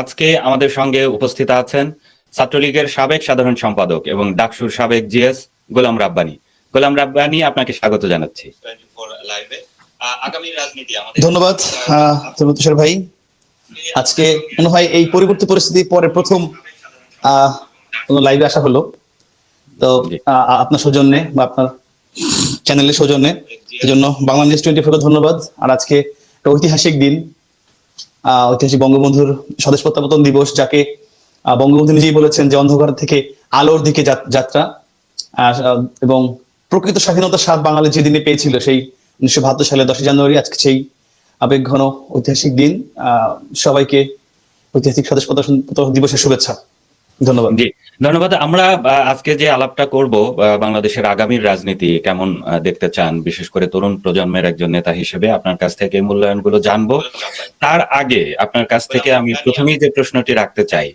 আজকে আমাদের সঙ্গে উপস্থিত আছেন ছাত্রলীগের সাবেক সাধারণ সম্পাদক এবং ডাকসুর সাবেক জিএস গোলাম রাব্বানি। গোলাম রাব্বানি আপনাকে স্বাগত জানাচ্ছি। আগামী রাজনীতি আমাদের ধন্যবাদ তুষার ভাই। আজকে মনে হয় এই পরিবর্তিত পরিস্থিতি পরে প্রথম আহ লাইভে আসা হলো। তো আহ, আপনার সৌজন্যে বা আপনার চ্যানেলের সৌজন্যে। এই জন্য বাংলাদেশ টোয়েন্টি ফোরকে ধন্যবাদ। আর আজকে একটা ঐতিহাসিক দিন। ঐতিহাসিক বঙ্গবন্ধুর স্বদেশ প্রত্যাবর্তন দিবস, যাকে বঙ্গবন্ধু নিজেই বলেছেন যে অন্ধকার থেকে আলোর দিকে যাত- যাত্রা। এবং প্রকৃত স্বাধীনতার স্বাদ বাঙালি যেদিনে পেয়েছিল সেই উনিশশো বাহাত্তর সালে দশই জানুয়ারি, আজকে সেই আবেগ ঘন ঐতিহাসিক দিন। সবাইকে ঐতিহাসিক স্বদেশ প্রত্যাবর্তন দিবসের শুভেচ্ছা। ধন্যবাদ। জি, ধন্যবাদ। আমরা আজকে যে আলাপটা করব বাংলাদেশের আগামীর রাজনীতি কেমন দেখতে চান? বিশেষ করে তরুণ প্রজন্মের একজন নেতা হিসেবে আপনার কাছ থেকে মূল্যায়নগুলো জানব। তার আগে আপনার কাছ থেকে আমি প্রথমেই যে প্রশ্নটি রাখতে চাই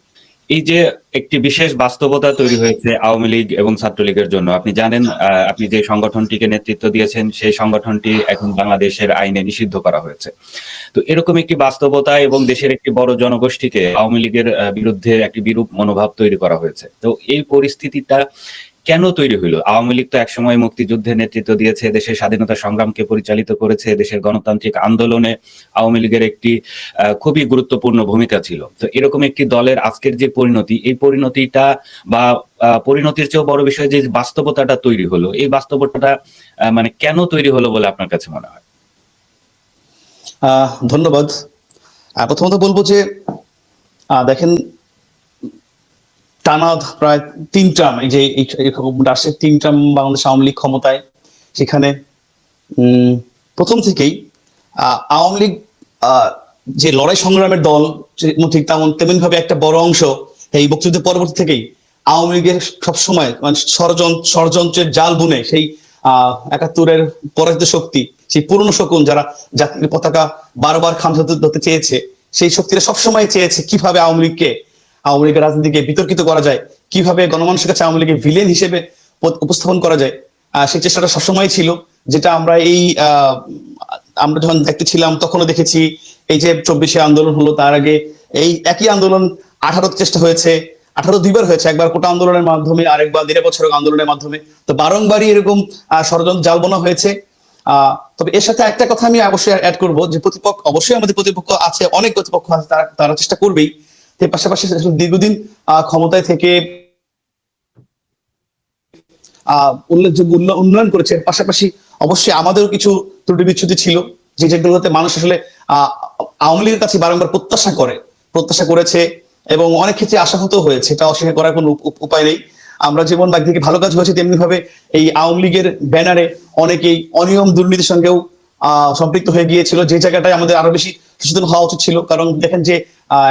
এই যে একটি বিশেষ বাস্তবতা তৈরি হয়েছে আওয়ামী লীগ এবং ছাত্রলীগের জন্য, আপনি জানেন আপনি যে সংগঠনটিকে নেতৃত্ব দিয়েছেন, সেই সংগঠনটি এখন বাংলাদেশের আইনে নিষিদ্ধ করা হয়েছে। তো এরকম একটি বাস্তবতা এবং দেশের একটি বড় জনগোষ্ঠীকে আওয়ামী লীগের বিরুদ্ধে একটি বিরূপ মনোভাব তৈরি করা হয়েছে। তো এই পরিস্থিতিটা কেন তৈরি হইল? আওয়ামী লীগ তো একসময় মুক্তিযুদ্ধের নেতৃত্ব দিয়েছে, দেশের স্বাধীনতা সংগ্রামকে পরিচালিত করেছে, দেশের গণতান্ত্রিক আন্দোলনে আওয়ামী লীগের একটি খুবই গুরুত্বপূর্ণ ভূমিকা ছিল। তো এরকম একটি দলের আজকের যে পরিণতি, এই পরিণতিটা বা পরিণতির চেয়েও বড় বিষয় যে বাস্তবতাটা তৈরি হলো, এই বাস্তবতাটা মানে কেন তৈরি হলো বলে আপনার কাছে মনে হয়? ধন্যবাদ। প্রথমত বলব যে দেখেন টানা প্রায় তিন ট্রাম, এই যে এরকম তিন ট্রাম বাংলাদেশ আওয়ামী লীগ ক্ষমতায়, সেখানে প্রথম থেকেই আওয়ামী লীগ যে লড়াই সংগ্রামের দল ঠিক তেমন তেমন ভাবে একটা বড় অংশ, এই মুক্তিযুদ্ধের পরবর্তী থেকেই, আওয়ামী লীগের সবসময় মানে ষড়যন্ত্র ষড়যন্ত্রের জাল বুনে, সেই আহ একাত্তরের পরাজিত শক্তি, সেই পুরনো শকুন যারা জাতির পতাকা বারবার খামসাতে ধরতে চেয়েছে, সেই শক্তিরা সবসময় চেয়েছে কীভাবে আওয়ামী লীগকে আওয়ামী লীগের রাজনীতিকে বিতর্কিত করা যায়। কীভাবে গণমানুষের কাছে আওয়ামী লীগের ভিলেন হিসেবে উপস্থাপন করা যায়? সেই চেষ্টাটা সবসময় ছিল, যেটা আমরা এই আমরা যখন দেখতে ছিলাম, তখনও দেখেছি। এই যে চব্বিশে আন্দোলন হলো, তার আগে এই একই আন্দোলন আঠারো চেষ্টা হয়েছে, আঠারো দুইবার হয়েছে, একবার কোটা আন্দোলনের মাধ্যমে, আরেকবার বছরের আন্দোলনের মাধ্যমে। তো বারংবারই এরকম ষড়যন্ত্র জাল বোনা হয়েছে তবে এর সাথে একটা কথা আমি অবশ্যই অ্যাড করব, যে প্রতিপক্ষ অবশ্যই আমাদের প্রতিপক্ষ আছে, অনেক প্রতিপক্ষ আছে, তারা তারা চেষ্টা করবেই। পাশাপাশি দীর্ঘদিন ক্ষমতায় থেকে উল্লেখযোগ্য উন্ন- উন্নয়ন করেছে। পাশাপাশি অবশ্যই আমাদেরও কিছু ত্রুটি বিচ্ছুতি ছিল। যে যেগুলোতে মানুষ আসলে আওয়ামী লীগের কাছে বারংবার প্রত্যাশা করে, প্রত্যাশা করেছে এবং অনেক ক্ষেত্রে আশাহত হয়েছে। এটা অস্বীকার করার কোনো উপ- উপায় নেই। আমরা যেমন একদিকে ভালো কাজ হয়েছে তেমনি ভাবে এই আওয়ামী লীগের ব্যানারে অনেকেই অনিয়ম দুর্নীতির সঙ্গেও সম্পৃক্ত হয়ে গিয়েছিল। যে জায়গাটায় আমাদের আরও বেশি সচেতন হওয়া উচিত ছিল। কারণ দেখেন যে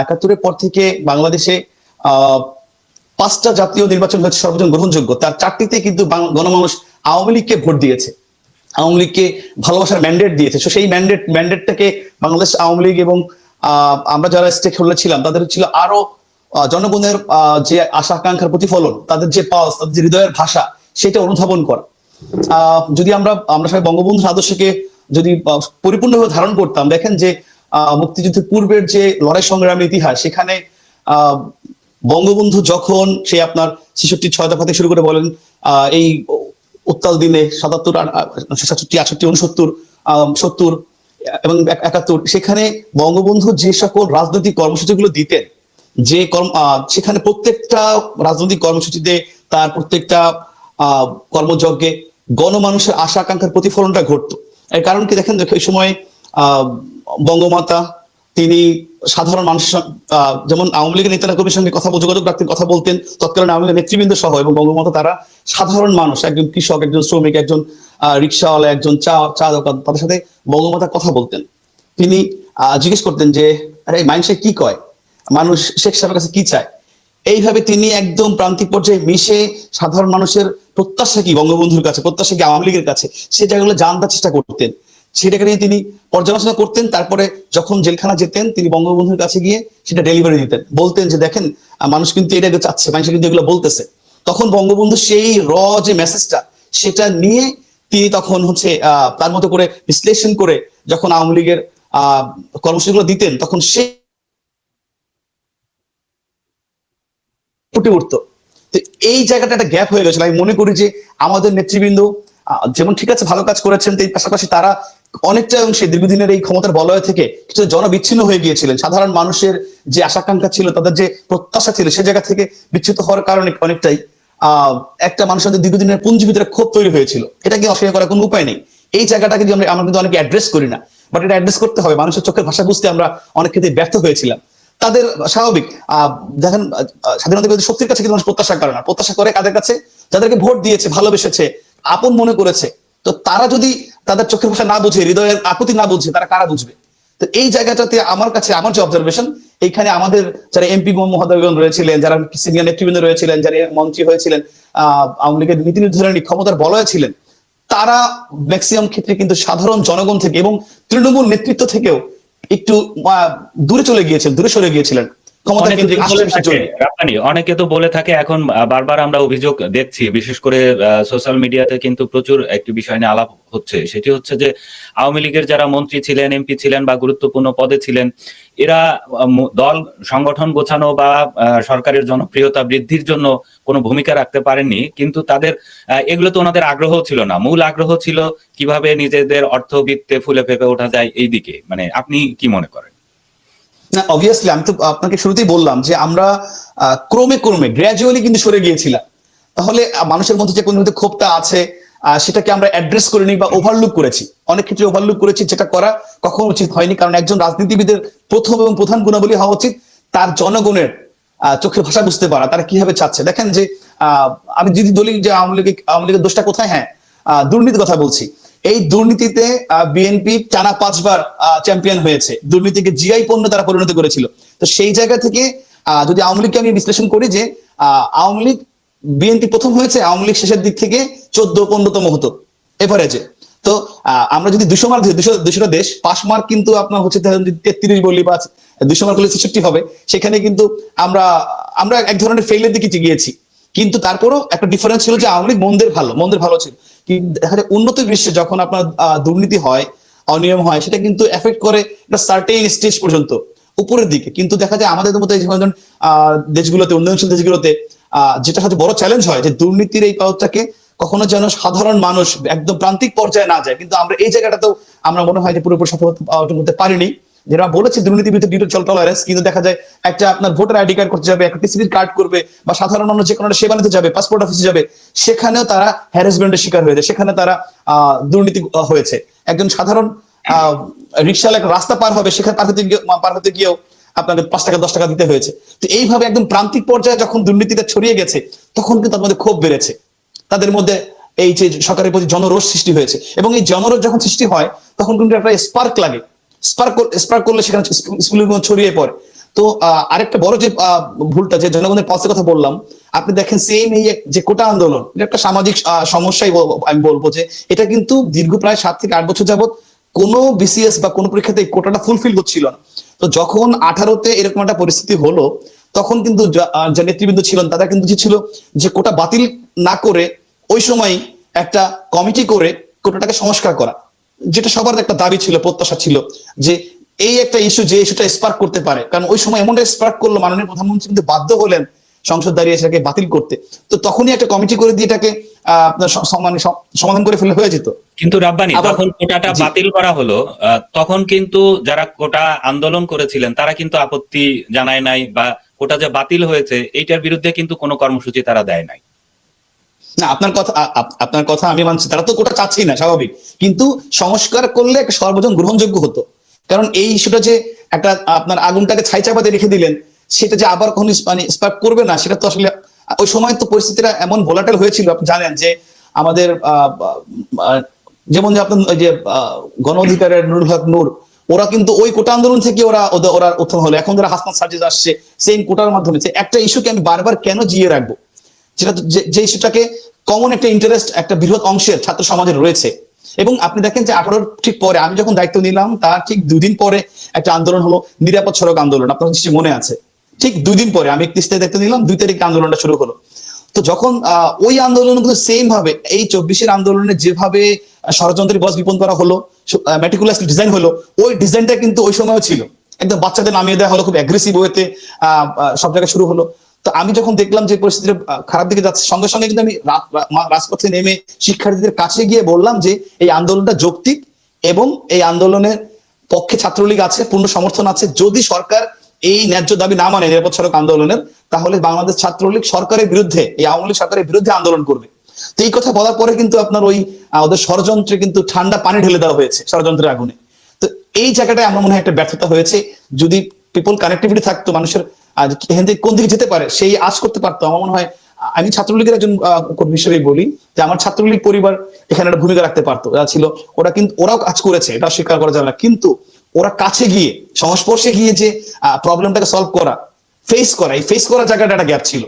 একাত্তরের পর থেকে বাংলাদেশে পাঁচটা জাতীয় নির্বাচন হচ্ছে সর্বজন গ্রহণযোগ্য। তার চারটিতে কিন্তু গণমানুষ আওয়ামী লীগকে ভোট দিয়েছে। আওয়ামী লীগকে ভালোবাসার ম্যান্ডেট দিয়েছে। সেই ম্যান্ডেট ম্যান্ডেটটাকে বাংলাদেশ আওয়ামী লীগ এবং আমরা যারা স্টেক হোল্ডার ছিলাম, তাদের ছিল আরও জনগণের যে আশা, আকাঙ্ক্ষার প্রতিফলন, তাদের যে পালস তাদের যে হৃদয়ের ভাষা, সেটা অনুধাবন করা। যদি আমরা আমরা সবাই বঙ্গবন্ধুর আদর্শকে যদি পরিপূর্ণভাবে ধারণ করতাম, দেখেন যে মুক্তিযুদ্ধের পূর্বের যে লড়াই সংগ্রামের ইতিহাস সেখানে বঙ্গবন্ধু যখন সে আপনার ছেষট্টি ছয় দফা থেকে শুরু করে বলেন এই উত্তাল দিনে সাতাত্তর সাতষট্টি আটষট্টি উনসত্তর সত্তর এবং একাত্তর সেখানে বঙ্গবন্ধু যে সকল রাজনৈতিক কর্মসূচিগুলো দিতেন যে কর্ম সেখানে প্রত্যেকটা রাজনৈতিক কর্মসূচিতে তার প্রত্যেকটা কর্মযজ্ঞে গণমানুষের আশা আকাঙ্ক্ষার প্রতিফলনটা ঘটতো। এর কারণ কি দেখেন দেখো এই সময় আহ, বঙ্গমাতা, তিনি সাধারণ মানুষের যেমন আওয়ামী লীগের নেতারা কবির সঙ্গে কথা, যোগাযোগ রাখতেন, কথা বলতেন, তৎকালীন আওয়ামী লীগের নেতৃবৃন্দ সহ এবং বঙ্গমাতা তারা সাধারণ মানুষ, একজন কৃষক, একজন শ্রমিক, একজন রিক্সাওয়ালা, একজন চা চা দোকান, তাদের সাথে বঙ্গমাতা কথা বলতেন। তিনি জিজ্ঞেস করতেন যে, আরে মানুষে কি কয়? মানুষ, শেখ সাহেবের কাছে কি চায়? এইভাবে তিনি একদম প্রান্তিক পর্যায়ে মিশে সাধারণ মানুষের প্রত্যাশা কি বঙ্গবন্ধুর কাছে, প্রত্যাশা কি আওয়ামী লীগের কাছে, সে জায়গাগুলো জানতে চেষ্টা করতেন। সেটাকে নিয়ে তিনি পর্যালোচনা করতেন, তারপরে যখন জেলখানা যেতেন, তিনি বঙ্গবন্ধুর কাছে গিয়ে সেটা ডেলিভারি দিতেন। বলতেন যে, দেখেন মানুষ কিন্তু এটা চাচ্ছে, মানুষ কিন্তু এগুলো বলতেছে। তখন বঙ্গবন্ধু সেই র যে মেসেজটা সেটা নিয়ে তিনি তখন হচ্ছে তার মতো করে বিশ্লেষণ করে যখন আওয়ামী লীগের কর্মসূচিগুলো দিতেন, তখন সে ফুটে উঠতো। তো এই জায়গাটা একটা গ্যাপ হয়ে গেছিল। আমি মনে করি যে, আমাদের নেতৃবৃন্দ যেমন ঠিক আছে, ভালো কাজ করেছেন, তো এই পাশাপাশি তারা অনেকটা অংশে দীর্ঘদিনের এই ক্ষমতার বলয় থেকে কিছু জনবিচ্ছিন্ন হয়ে গিয়েছিলেন। সাধারণ মানুষের যে আশাকাঙ্ক্ষা ছিল তাদের যে প্রত্যাশা ছিল সে জায়গা থেকে বিচ্যুত হওয়ার কারণে অনেকটাই একটা মানুষের দীর্ঘদিনের পুঞ্জি ভিতরে ক্ষোভ তৈরি হয়েছিল। এটাকে অস্বীকার করার কোনো উপায় নেই। এই জায়গাটাকে যদি আমরা কিন্তু অনেকে অ্যাড্রেস করি না বাট এটা অ্যাড্রেস করতে হবে। মানুষের চোখের ভাষা বুঝতে আমরা অনেক ক্ষেত্রে ব্যর্থ হয়েছিলাম। তাদের স্বাভাবিক আহ, দেখেন স্বাধীনতা শক্তির কাছে কিন্তু মানুষ প্রত্যাশা করে না। প্রত্যাশা করে কাদের কাছে? যাদেরকে ভোট দিয়েছে ভালোবেসেছে আপন মনে করেছে তো তারা যদি তাদের চোখের ভাষা না বুঝে, হৃদয়ের আকুতি না বুঝে, তারা কারা বুঝবে? তো এই জায়গাটাতে আমার কাছে, আমার যে অবজারভেশন এইখানে আমাদের যারা এমপি মহোদয়গণ রয়েছিলেন, যারা সিনিয়র নেতৃবৃন্দ রয়েছিলেন, যারা মন্ত্রী হয়েছিলেন, আহ, আওয়ামী লীগের নীতি নির্ধারণী ক্ষমতার বলয় ছিলেন, তারা ম্যাক্সিমাম ক্ষেত্রে কিন্তু সাধারণ জনগণ থেকে এবং তৃণমূল নেতৃত্ব থেকেও একটু দূরে চলে গিয়েছিলেন দূরে সরে গিয়েছিলেন। ক্ষমতা অনেকে কেন্দ্রিক তো বলে থাকে, রাব্বানি, অনেকে তো বলে থাকে এখন বারবার আমরা অভিযোগ দেখছি বিশেষ করে সোশ্যাল মিডিয়াতে কিন্তু প্রচুর একটি বিষয় নিয়ে আলাপ হচ্ছে। সেটি হচ্ছে যে আওয়ামী লীগের যারা মন্ত্রী ছিলেন এমপি ছিলেন বা গুরুত্বপূর্ণ পদে ছিলেন এরা দল সংগঠন গোছানো বা সরকারের জনপ্রিয়তা বৃদ্ধির জন্য কোনো ভূমিকা রাখতে পারেননি কিন্তু তাদের এগুলো তো ওনাদের আগ্রহ ছিল না। মূল আগ্রহ ছিল কীভাবে নিজেদের অর্থবিত্তে ফুলে ফেপে ওঠা যায় এই দিকে মানে আপনি কি মনে করেন? না অবভিয়াসলি আমি তো আপনাকে শুরুতেই বললাম যে আমরা ক্রমে ক্রমে গ্র্যাজুয়ালি কিন্তু সরে গিয়েছিলাম। তাহলে মানুষের মধ্যে যে কোনো ক্ষোভটা আছে সেটাকে আমরা অ্যাড্রেস করিনি বা ওভারলুক করেছি। অনেক ক্ষেত্রে ওভারলুক করেছি, যেটা করা কখনো উচিত হয়নি, কারণ একজন রাজনীতিবিদের প্রথম এবং প্রধান গুণাবলী হওয়া উচিত। তার জনগণের চোখের ভাষা বুঝতে পারা, তারা কীভাবে চাচ্ছে। দেখেন যে আমি যদি বলি যে আওয়ামী লীগ আওয়ামী লীগের দোষটা কোথায়? হ্যাঁ দুর্নীতির কথা বলছি। এই দুর্নীতিতে বিএনপি টানা পাঁচবার চ্যাম্পিয়ন হয়েছে। দুর্নীতিকে জিআই পণ্য তারা পরিণত করেছিল। তো সেই জায়গা থেকে যদি আওয়ামী লীগকে আমি বিশ্লেষণ করি যে আওয়ামী লীগ বিএনপি প্রথম হয়েছে, আওয়ামী লীগ শেষের দিক থেকে চোদ্দ, পনেরোতম হতো এভারেজে তো আমরা যদি দুশো মার্ক দুশো, দুশোটা দেশ, পাঁচ মার্ক কিন্তু আপনার হচ্ছে তেত্রিশ বলি বা দুশো মার্ক হলে ছেষট্টি হবে, সেখানে কিন্তু আমরা আমরা এক ধরনের ফেইলের দিকে গিয়েছি। কিন্তু তারপরও একটা ডিফারেন্স ছিল যে আওয়ামী লীগ মন্দের ভালো মন্দের ভালো ছিল। দেখা যায় উন্নত বিশ্বে যখন আপনার দুর্নীতি হয় অনিয়ম হয় সেটা কিন্তু এফেক্ট করে একটা সার্টেন স্টেজ পর্যন্ত উপরের দিকে। কিন্তু দেখা যায় আমাদের মতো আহ, দেশগুলোতে উন্নয়নশীল দেশগুলোতে আহ, যেটা সবচেয়ে বড় চ্যালেঞ্জ হয় যে দুর্নীতির এই পথটাকে কখনো যেন সাধারণ মানুষ একদম প্রান্তিক পর্যায়ে না যায়। কিন্তু আমরা এই জায়গাটাতেও আমরা মনে হয় যে পুরোপুরি সফলতা অর্জন করতে পারিনি। যেটা বলেছে দুর্নীতির বিরুদ্ধে ডিটো চল টলারেন্স কিন্তু দেখা যায় একটা আপনার ভোটার আইডি কার্ড করতে যাবে, একটা টিসিবির কার্ড করবে, বা সাধারণ মানুষ যে কোনো সেবা নিতে যাবে পাসপোর্ট অফিসে যাবে, সেখানেও তারা হ্যারাসমেন্টের শিকার হয়েছে, সেখানে তারা দুর্নীতি হয়েছে। একজন সাধারণ রিক্সাওয়ালা রাস্তা পার হবে, সেখানে পার হতে পার হতে গিয়েও আপনাকে পাঁচ টাকা, দশ টাকা দিতে হয়েছে। তো এইভাবে একদম প্রান্তিক পর্যায়ে যখন দুর্নীতিটা ছড়িয়ে গেছে, তখন কিন্তু তাদের মধ্যে ক্ষোভ বেড়েছে। তাদের মধ্যে এই যে সরকারের প্রতি জনরোষ সৃষ্টি হয়েছে। এবং এই জনরোষ যখন সৃষ্টি হয়, তখন কিন্তু একটা স্পার্ক লাগে। স্পার্ক করলে সেখানে মধ্যে ছড়িয়ে পড়ে। তো আরেকটা বড় যে ভুলটা যে জনগণের পালসের কথা বললাম, আপনি দেখেন সেম এই যে কোটা আন্দোলন, এটা একটা সামাজিক সমস্যাই আমি বলব যে, এটা কিন্তু দীর্ঘ প্রায় সাত থেকে আট বছর যাবত কোনো বিসিএস বা কোনো পরীক্ষাতে কোটাটা ফুলফিল হচ্ছিল না। তো যখন আঠারোতে এরকম একটা পরিস্থিতি হলো, তখন কিন্তু যা- যে নেতৃবৃন্দ ছিলেন তারা কিন্তু যে ছিল যে কোটা বাতিল না করে ওই সময় একটা কমিটি করে কোটাটাকে সংস্কার করা। যেটা সবার একটা দাবি ছিল প্রত্যাশা ছিল যে এই একটা ইস্যু যে ইস্যুটা স্পার্ক করতে পারে। কারণ ওই সময় এমনটা স্পার্ক করল মাননীয় প্রধানমন্ত্রী কিন্তু বাধ্য হলেন সংসদ দাঁড়িয়ে সেটাকে বাতিল করতে। তো তখনই একটা কমিটি করে দিয়ে এটাকে মানে সমাধান করে ফেলে হয়ে যেত কিন্তু রাব্বানি যখন কোটাটা বাতিল করা হলো আহ, তখন কিন্তু যারা কোটা আন্দোলন করেছিলেন তারা কিন্তু আপত্তি জানায় নাই বা কোটা যে বাতিল হয়েছে এইটার বিরুদ্ধে কিন্তু কোনো কর্মসূচি তারা দেয় নাই। না, আপনার কথা আপনার কথা আমি মানছি, তারা তো কোটা চাচ্ছেই না, স্বাভাবিক। কিন্তু সংস্কার করলে একটা সর্বজন গ্রহণযোগ্য হতো। কারণ এই ইস্যুটা যে একটা, আপনার আগুনটাকে ছাই চাপাতে রেখে দিলেন, সেটা যে আবার কখনো মানে স্পার্ক করবে না, সেটা তো আসলে, ওই সময় তো পরিস্থিতিটা এমন ভোলাটাল হয়েছিল, আপনি জানেন যে আমাদের যেমন যে আপনার যে গণ অধিকারের নুরুল হক নূর, ওরা কিন্তু ওই কোটা আন্দোলন থেকে ওরা ওরা উত্থান হলো। এখন যারা হাসনাত সার্জিস আসছে সেম কোটার মাধ্যমে। একটা ইস্যুকে আমি বারবার কেন জিয়ে রাখব? যেটা যে- ইস্যুটাকে কমন একটা ইন্টারেস্ট একটা বৃহৎ অংশের ছাত্র সমাজের রয়েছে। এবং আপনি দেখেন যে আঠারোর ঠিক পরে আমি যখন দায়িত্ব নিলাম, তার ঠিক দুদিন পরে একটা আন্দোলন হলো নিরাপদ সড়ক আন্দোলন। আপনার নিশ্চয়ই মনে আছে। ঠিক দুই দিন পরে আমি একত্রিশ তারিখ দায়িত্ব নিলাম, দুই তারিখে আন্দোলনটা শুরু হলো। তো যখন ওই আন্দোলনগুলো সেম ভাবে, এই চব্বিশের আন্দোলনে যেভাবে ষড়যন্ত্রের বস বিপন করা হলো মেটিকুলাসলি ডিজাইন হলো, ওই ডিজাইনটা কিন্তু ওই সময়ও ছিল। একদম বাচ্চাদের নামিয়ে দেওয়া হলো, খুব অ্যাগ্রেসিভ ওয়েতে সব জায়গায় শুরু হলো। তো আমি যখন দেখলাম যে পরিস্থিতি খারাপ দিকে যাচ্ছে, সঙ্গে সঙ্গে কিন্তু আমি রাজপথে নেমে শিক্ষার্থীদের কাছে গিয়ে বললাম যে এই আন্দোলনটা যৌক্তিক এবং এই আন্দোলনের পক্ষে ছাত্রলীগ আছে, পূর্ণ সমর্থন আছে। যদি সরকার এই ন্যায্য দাবি না মানে নিরাপদ সড়ক আন্দোলনের, তাহলে বাংলাদেশ ছাত্রলীগ সরকারের বিরুদ্ধে, এই আওয়ামী লীগ সরকারের বিরুদ্ধে আন্দোলন করবে। তো এই কথা বলার পরে কিন্তু আপনার ওই ওদের ষড়যন্ত্রে কিন্তু ঠান্ডা পানি ঢেলে দেওয়া হয়েছে ষড়যন্ত্রের আগুনে। তো এই জায়গাটায় আমার মনে হয় একটা ব্যর্থতা হয়েছে। যদি পিপল কানেক্টিভিটি থাকতো, মানুষের যে এখান থেকে কোন দিকে যেতে পারে? সেই আজ করতে পারতো। আমার মনে হয়, আমি ছাত্রলীগের একজন কর্মী হিসেবে বলি যে আমার ছাত্রলীগ পরিবার এখানে একটা ভূমিকা রাখতে পারতো। ওরা ছিল, ওরা কিন্তু, ওরাও কাজ করেছে, এটা স্বীকার করা যাবে না। কিন্তু ওরা কাছে গিয়ে, সংস্পর্শে গিয়ে যে প্রবলেমটাকে সলভ করা ফেস করা, এই ফেস করার জায়গাটা একটা গ্যাপ ছিল।